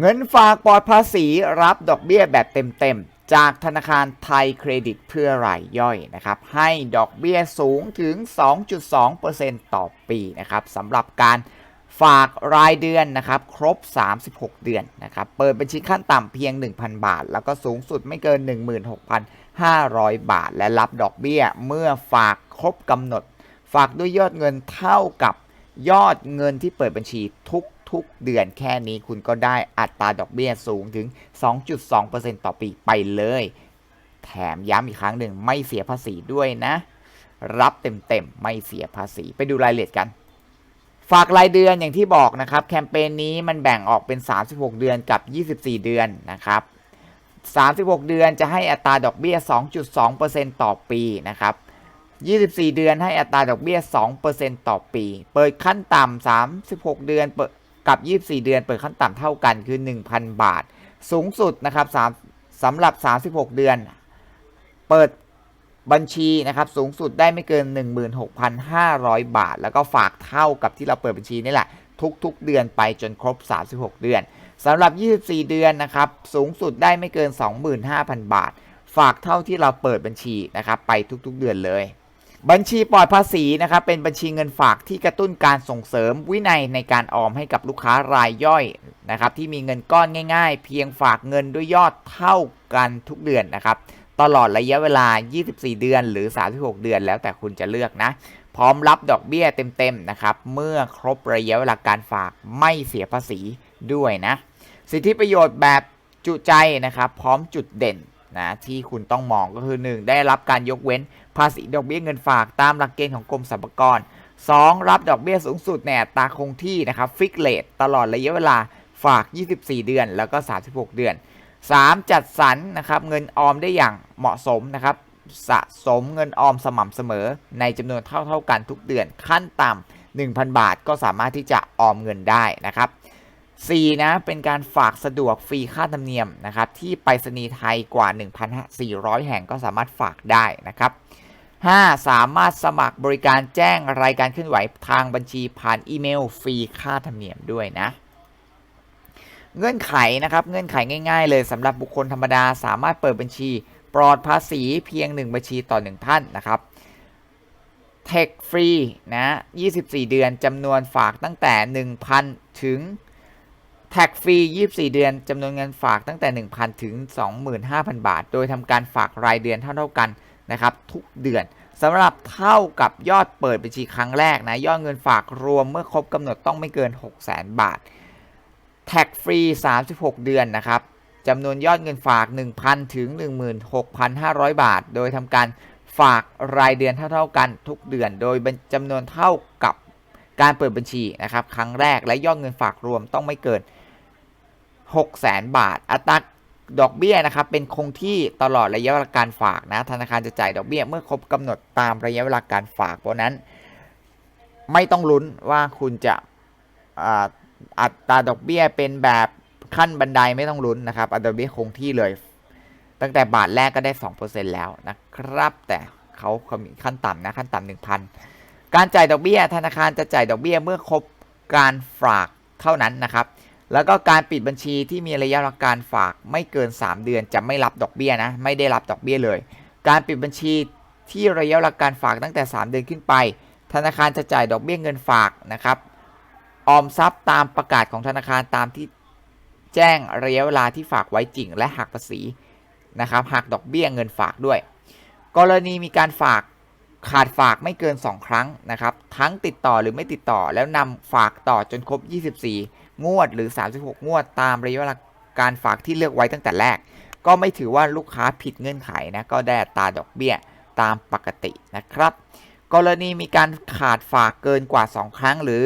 เงินฝากปลอดภาษีรับดอกเบี้ยแบบเต็มๆ จากธนาคารไทยเครดิตเพื่อรายย่อยนะครับ ให้ดอกเบี้ยสูงถึง 2.2%ต่อปีนะครับสำหรับการฝากรายเดือนนะครับ ครบ 36 เดือนนะครับ เปิดบัญชีขั้นต่ำเพียง 1,000 บาท แล้วก็สูงสุดไม่เกิน 16,500 บาท และรับดอกเบี้ยเมื่อฝากครบกำหนด ฝากด้วยยอดเงินเท่ากับยอดเงินที่เปิดบัญชีทุก ทุกเดือนแค่นี้คุณก็ได้อัตราดอกเบี้ยสูงถึง 2.2%ต่อปีไปเลย แถมย้ำอีกครั้งหนึ่งไม่เสียภาษีด้วยนะ รับเต็มๆ ไม่เสียภาษีไปดูรายละเอียดกัน ฝากรายเดือนอย่างที่บอกนะครับ แคมเปญนี้มันแบ่งออกเป็น 36 เดือนกับ 24 เดือนนะครับ 36 เดือนจะให้อัตราดอกเบี้ย 2.2%ต่อปีนะครับ24 เดือนให้อัตราดอกเบี้ย 2%ต่อปี เปิดขั้นต่ำ36 เดือนเปิด กับ 24 เดือนเปิดขั้นต่ำเท่ากันคือ 1,000 บาท สูงสุดนะครับ3สำหรับ 36 เดือน เปิดบัญชีนะครับสูงสุดได้ไม่เกิน 16,500 บาท แล้วก็ฝากเท่ากับที่เราเปิดบัญชีนี่แหละทุกๆ เดือนไปจนครบ 36 เดือนสำหรับ 24 เดือนนะครับสูงสุดได้ไม่เกิน 25,000 บาท ฝากเท่าที่เราเปิดบัญชีนะครับไปทุกๆ เดือนเลย บัญชีปลอดภาษีนะครับเป็นบัญชีเงินฝากที่กระตุ้นการส่งเสริมวินัยในการออมให้กับลูกค้ารายย่อยนะครับที่มีเงินก้อนง่าย ๆ เพียงฝากเงินด้วยยอดเท่ากันทุกเดือนนะครับตลอดระยะเวลา 24 เดือนหรือ 36 เดือนแล้วแต่คุณจะเลือกนะ พร้อมรับดอกเบี้ยเต็มๆนะครับเมื่อครบระยะเวลาการฝากไม่เสียภาษีด้วยนะ สิทธิประโยชน์แบบจุใจนะครับพร้อมจุดเด่น นะที่คุณต้องมองก็คือ 1. ได้รับการยกเว้นภาษีดอกเบี้ยเงินฝากตามหลักเกณฑ์ของกรมสรรพากร 2. รับดอกเบี้ยสูงสุดในอัตราคงที่นะครับฟิกเลทตลอดระยะเวลาฝาก 24 เดือน แล้วก็ 36 เดือน 3. จัดสรรนะครับเงินออมได้อย่างเหมาะสมนะครับสะสมเงินออมสม่ำเสมอในจำนวนเท่าเท่ากันทุกเดือนขั้นต่ำ1,000 บาทก็สามารถที่จะออมเงินได้นะครับ 4. นะเป็นการฝากสะดวกฟรีค่าธรรมเนียมนะครับที่ไปรษณีย์ไทยกว่า 1,400 แห่งก็สามารถฝากได้นะครับ 5. สามารถสมัครบริการแจ้งรายการเคลื่อนไหวทางบัญชีผ่านอีเมลฟรีค่าธรรมเนียมด้วยนะ เงื่อนไขนะครับเงื่อนไขง่ายๆ เลยสำหรับบุคคลธรรมดาสามารถเปิดบัญชี ปลอดภาษีเพียง 1 บัญชีต่อ 1 ท่านนะครับเทคฟรีนะ 24 เดือนจำนวนฝากตั้งแต่ 1,000 ถึง แท็กฟรี 24 เดือนจำนวนเงินฝากตั้งแต่ 1,000 ถึง 25,000 บาท โดยทำการฝากรายเดือนเท่าๆกันนะครับทุกเดือนสำหรับเท่ากับยอดเปิดบัญชีครั้งแรกนะยอดเงินฝากรวมเมื่อครบกำหนดต้องไม่เกิน 600,000 บาท แท็กฟรี 36 เดือนนะครับจำนวนยอดเงินฝาก 1,000 ถึง 16,500 บาท โดยทำการฝากรายเดือนเท่าๆกันทุกเดือน โดยจำนวนเท่ากับการเปิดบัญชีนะครับครั้งแรกและยอดเงินฝากรวมต้องไม่เกิน 600,000บาท อัตราดอกเบี้ยนะครับเป็นคงที่ตลอดระยะเวลาการฝากนะ ธนาคารจะจ่ายดอกเบี้ยเมื่อครบกำหนดตามระยะเวลาการฝาก เพราะนั้นไม่ต้องลุ้นว่าคุณจะอัตราดอกเบี้ยเป็นแบบขั้นบันไดไม่ต้องลุ้นนะครับ อัตราดอกเบี้ยคงที่เลย ตั้งแต่บาทแรกก็ได้ 2%แล้วนะครับ แต่เขาเขามีขั้นต่ำนะขั้นต่ำหนึ่งพันการจ่ายดอกเบี้ย ธนาคารจะจ่ายดอกเบี้ยเมื่อครบการฝากเท่านั้นนะครับ แล้วก็การปิดบัญชีที่มีระยะการฝากไม่เกิน 3 เดือนจะไม่รับดอกเบี้ยนะ ไม่ได้รับดอกเบี้ยเลย การปิดบัญชีที่ระยะการฝากตั้งแต่ 3 เดือนขึ้นไป ธนาคารจะจ่ายดอกเบี้ยเงินฝากนะครับออมทรัพย์ตามประกาศของธนาคารตามที่แจ้งระยะเวลาที่ฝากไว้จริง และหักภาษีนะครับหักดอกเบี้ยเงินฝากด้วย กรณีมีการฝาก ขาดฝากไม่เกิน 2 ครั้งนะครับ ทั้งติดต่อหรือไม่ติดต่อแล้วนำฝากต่อจนครบ 24 งวดหรือ 36 งวด ตามระยะเวลาการฝากที่เลือกไว้ตั้งแต่แรก ก็ไม่ถือว่าลูกค้าผิดเงื่อนไขนะก็ได้ตาดอกเบี้ยตามปกตินะครับ กรณีมีการขาดฝากเกินกว่า 2 ครั้งหรือ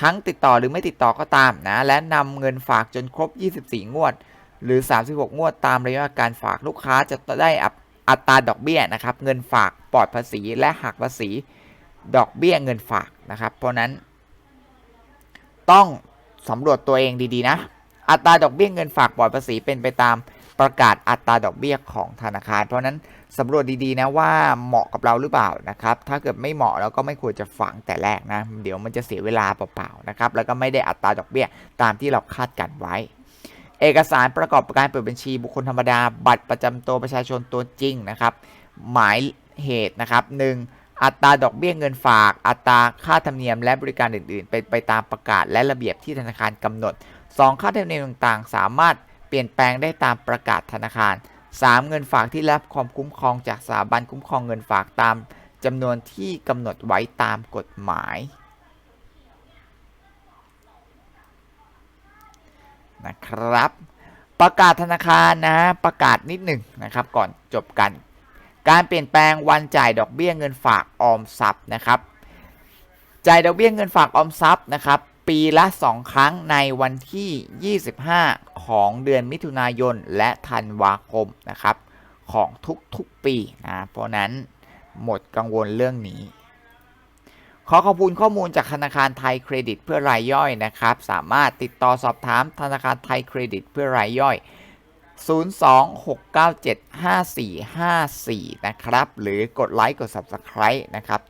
ทั้งติดต่อหรือไม่ติดต่อก็ตามนะและนำเงินฝากจนครบ 24 งวด หรือ 36 งวด ตามระยะเวลาการฝากลูกค้าจะได้อั อัตราดอกเบี้ยนะครับ เงินฝากปลอดภาษีและหักภาษีดอกเบี้ยเงินฝากนะครับ เพราะนั้น ต้องสำรวจตัวเองดีๆนะ อัตราดอกเบี้ยเงินฝากปลอดภาษีเป็นไปตามประกาศอัตราดอกเบี้ยของธนาคาร เพราะนั้นสำรวจดีๆนะว่าเหมาะกับเราหรือเปล่านะครับ ถ้าเกิดไม่เหมาะเราก็ไม่ควรจะฝังแต่แรกนะ เดี๋ยวมันจะเสียเวลาเปล่าๆนะครับ แล้วก็ไม่ได้อัตราดอกเบี้ยตามที่เราคาดกันไว้ เอกสารประกอบการเปิดบัญชีบุคคลธรรมดา บัตรประจำตัวประชาชนตัวจริงนะครับ หมายเหตุนะครับหนึ่งอัตราดอกเบี้ยเงินฝาก อัตราค่าธรรมเนียมและบริการอื่นๆ เป็นไปตามประกาศและระเบียบที่ธนาคารกำหนด 2 ค่าธรรมเนียมต่างๆ สามารถเปลี่ยนแปลงได้ตามประกาศธนาคาร 3 เงินฝากที่รับความคุ้มครองจากสถาบันคุ้มครองเงินฝากตามจำนวนที่กำหนดไว้ตามกฎหมาย นะครับ ประกาศธนาคารนะประกาศนิดหนึ่งนะครับ ก่อนจบกัน การเปลี่ยนแปลงวันจ่ายดอกเบี้ยเงินฝากออมทรัพย์นะครับ จ่ายดอกเบี้ยเงินฝากออมทรัพย์นะครับ ปีละ 2 ครั้งในวันที่ 25 ของเดือนมิถุนายนและธันวาคมนะครับ ของทุกๆปีนะเพราะนั้นหมดกังวลเรื่องนี้ ขอขอบคุณข้อมูลจากธนาคารไทยเครดิตเพื่อรายย่อยนะครับ สามารถติดต่อสอบถามธนาคารไทยเครดิตเพื่อรายย่อย 026975454 นะครับ หรือกดไลค์กด Subscribe นะครับ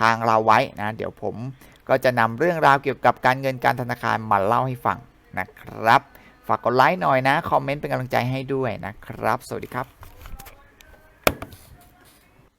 ทางเราไว้นะ เดี๋ยวผมก็จะนำเรื่องราวเกี่ยวกับการเงินการธนาคารมาเล่าให้ฟังนะครับ ฝากกดไลค์หน่อยนะ คอมเมนต์เป็นกำลังใจให้ด้วยนะครับ สวัสดีครับ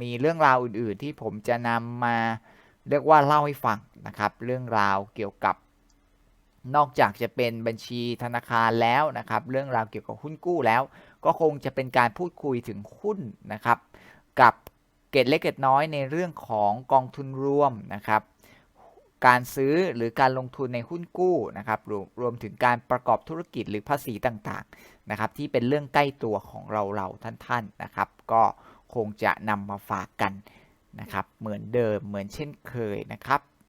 มีเรื่องราวอื่นๆ ที่ผมจะนำมาเรียกว่าเล่าให้ฟังนะครับ เรื่องราวเกี่ยวกับนอกจากจะเป็นบัญชีธนาคารแล้วนะครับ เรื่องราวเกี่ยวกับหุ้นกู้แล้ว ก็คงจะเป็นการพูดคุยถึงหุ้นนะครับ กับเกตเล็กเกตน้อยในเรื่องของกองทุนรวมนะครับ การซื้อหรือการลงทุนในหุ้นกู้นะครับรวมรวมถึงการประกอบธุรกิจหรือภาษีต่างๆนะครับ ที่เป็นเรื่องใกล้ตัวของเราเราท่านๆนะครับ ก็ คงจะนำมาฝากกันนะครับ เหมือนเดิมเหมือนเช่นเคยนะครับ